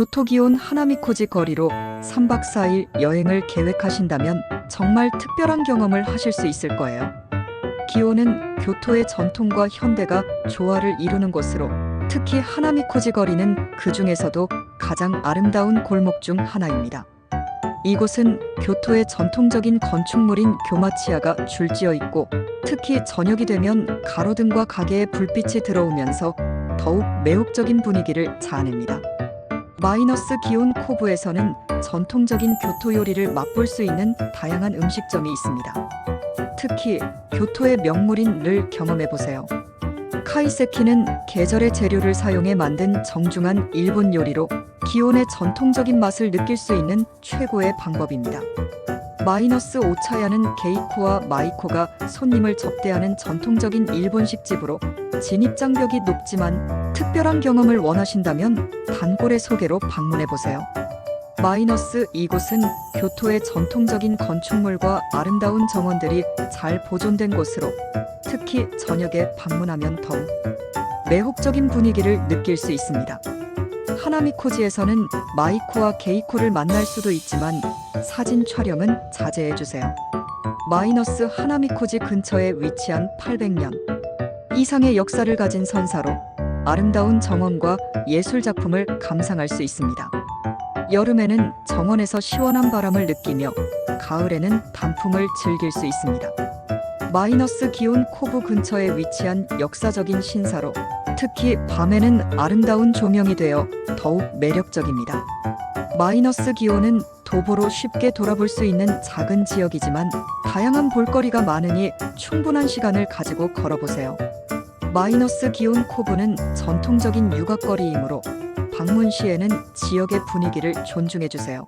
교토기온 하나미코지 거리로 3박 4일 여행을 계획하신다면 정말 특별한 경험을 하실 수 있을 거예요. 기온은 교토의 전통과 현대가 조화를 이루는 곳으로 특히 하나미코지 거리는 그 중에서도 가장 아름다운 골목 중 하나입니다. 이곳은 교토의 전통적인 건축물인 교마치야가 줄지어 있고 특히 저녁이 되면 가로등과 가게의 불빛이 들어오면서 더욱 매혹적인 분위기를 자아냅니다. 마이너스 기온 코브에서는 전통적인 교토 요리를 맛볼 수 있는 다양한 음식점이 있습니다. 특히 교토의 명물인 를 경험해 보세요. 카이세키는 계절의 재료를 사용해 만든 정중한 일본 요리로 기온의 전통적인 맛을 느낄 수 있는 최고의 방법입니다. 마이너스 오차야는 게이코와 마이코가 손님을 접대하는 전통적인 일본식 집으로 진입장벽이 높지만 특별한 경험을 원하신다면 단골의 소개로 방문해 보세요. 마이너스 이곳은 교토의 전통적인 건축물과 아름다운 정원들이 잘 보존된 곳으로 특히 저녁에 방문하면 더욱 매혹적인 분위기를 느낄 수 있습니다. 하나미코지에서는 마이코와 게이코를 만날 수도 있지만 사진 촬영은 자제해 주세요. 마이너스 하나미코지 근처에 위치한 800년 이상의 역사를 가진 선사로 아름다운 정원과 예술 작품을 감상할 수 있습니다. 여름에는 정원에서 시원한 바람을 느끼며 가을에는 단풍을 즐길 수 있습니다. 마이너스 기온 코브 근처에 위치한 역사적인 신사로 특히 밤에는 아름다운 조명이 되어 더욱 매력적입니다. 마이너스 기온은 도보로 쉽게 돌아볼 수 있는 작은 지역이지만 다양한 볼거리가 많으니 충분한 시간을 가지고 걸어보세요. 마이너스 기온 코브는 전통적인 육아거리이므로 방문 시에는 지역의 분위기를 존중해 주세요.